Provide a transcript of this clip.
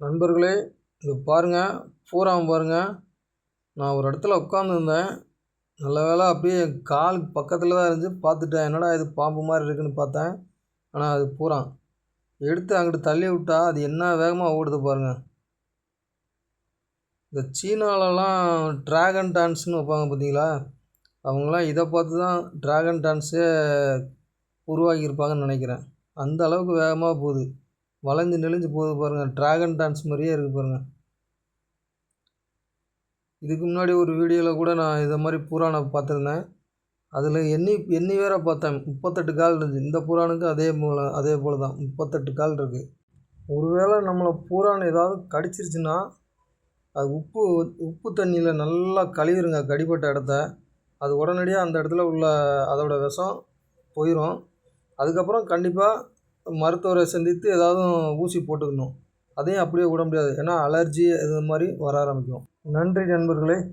நண்பர்களே இது பாருங்கள் பூராம் பாருங்கள் நான் ஒரு இடத்துல உட்காந்துருந்தேன் நல்ல வேலை அப்படியே கால் பக்கத்தில் தான் இருந்துச்சு. பார்த்துட்டேன் என்னடா இது பாம்பு மாதிரி இருக்குதுன்னு பார்த்தேன். ஆனால் அது பூராம் எடுத்து அங்கிட்டு தள்ளி விட்டா அது என்ன வேகமாக ஓடுது பாருங்கள் இந்த சீனாலலாம் ட்ராகன் டான்ஸ்னு வைப்பாங்க பார்த்தீங்களா? அவங்களாம் இதை பார்த்து தான் ட்ராகன் டான்ஸே உருவாக்கியிருப்பாங்கன்னு நினைக்கிறேன். அந்த அளவுக்கு வேகமாக போகுது. வளைஞ்சு நெளிஞ்சு போகுது பாருங்கள் ட்ராகன் டான்ஸ் மாதிரியே இருக்குது பாருங்கள் இதுக்கு முன்னாடி ஒரு வீடியோவில் கூட நான் இதை மாதிரி பூரானை பார்த்துருந்தேன். அதில் எண்ணி எண்ணி வேற பார்த்தேன். முப்பத்தெட்டு கால் இருந்துச்சு இந்த பூரானுக்கு அதே போல் அதே போல் தான். முப்பத்தெட்டு கால் இருக்குது ஒருவேளை நம்மளை பூரான் ஏதாவது கடிச்சிருச்சுன்னா அது உப்பு உப்பு தண்ணியில் நல்லா கழுவிருங்க கடிப்பட்ட இடத்த. அது உடனடியாக அந்த இடத்துல உள்ள அதோட விஷம் போயிடும் அதுக்கப்புறம் கண்டிப்பாக மருத்துவரை சந்தித்து ஏதாவது ஊசி போட்டுக்கணும். அதையும் அப்படியே விட முடியாது. ஏன்னா அலர்ஜி இது மாதிரி வர ஆரம்பிக்கும். நன்றி நண்பர்களே.